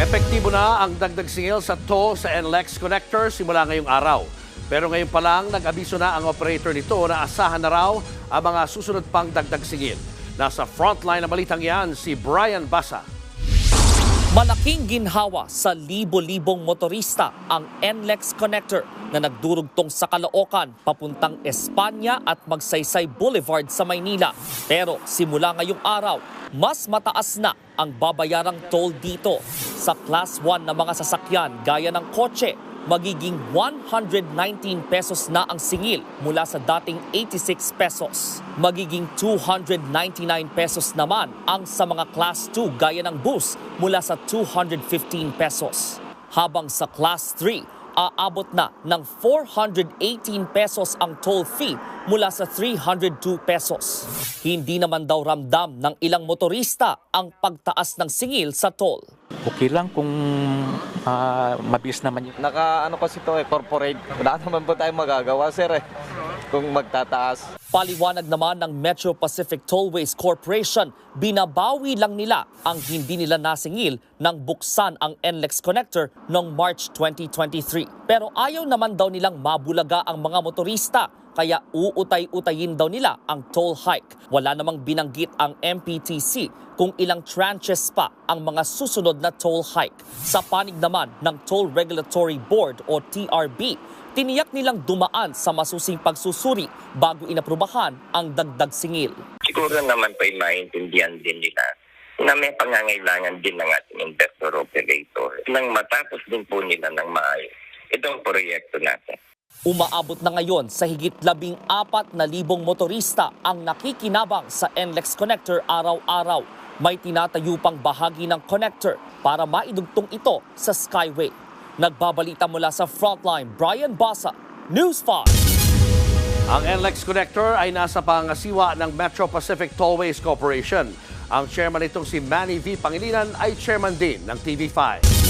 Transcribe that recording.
Epektibo na ang dagdag singil sa toll sa NLEX connector simula ngayong araw. Pero ngayon pa lang, nag-abiso na ang operator nito na asahan na raw ang mga susunod pang dagdag singil. Nasa frontline na balitang yan si Brian Basa. Malaking ginhawa sa libo-libong motorista ang NLEX connector na nagdurugtong sa Caloocan papuntang Espanya at Magsaysay Boulevard sa Maynila. Pero simula ngayong araw, mas mataas na ang babayarang toll dito. Sa Class 1 na mga sasakyan gaya ng kotse, magiging 119 pesos na ang singil mula sa dating 86 pesos. Magiging 299 pesos naman ang sa mga Class 2 gaya ng bus mula sa 215 pesos. Habang sa Class 3, aabot na ng 418 pesos ang toll fee mula sa 302 pesos. Hindi naman daw ramdam ng ilang motorista ang pagtaas ng singil sa toll. okay lang kung ah, mabilis naman yung Naka ano kasi to eh, corporate. Wala naman po tayong magagawa sir eh. Kung magtataas. Paliwanag naman ng Metro Pacific Tollways Corporation, binabawi lang nila ang hindi nila nasingil nang buksan ang NLEX connector noong March 2023. Pero ayaw naman daw nilang mabulaga ang mga motorista kaya uutay-utayin daw nila ang toll hike. Wala namang binanggit ang MPTC kung ilang tranches pa ang mga susunod na toll hike. Sa panig naman ng Toll Regulatory Board o TRB, tiniyak nilang dumaan sa masusing pagsusuri bago inaprubahan ang dagdag singil. siguro naman po ay maintindihan din nila na may pangangailangan din ng ating investor operator nang matapos din po nila ng maayos itong proyekto natin. Umaabot na ngayon sa higit labing apat na libong motorista ang nakikinabang sa NLEX connector araw-araw. May tinatayo pang bahagi ng connector para maidugtong ito sa Skyway. Nagbabalita mula sa Frontline, Brian Basa, News 5. Ang NLEX connector ay nasa pangasiwa ng Metro Pacific Tollways Corporation. Ang chairman nitong si Manny V. Pangilinan ay chairman din ng TV5.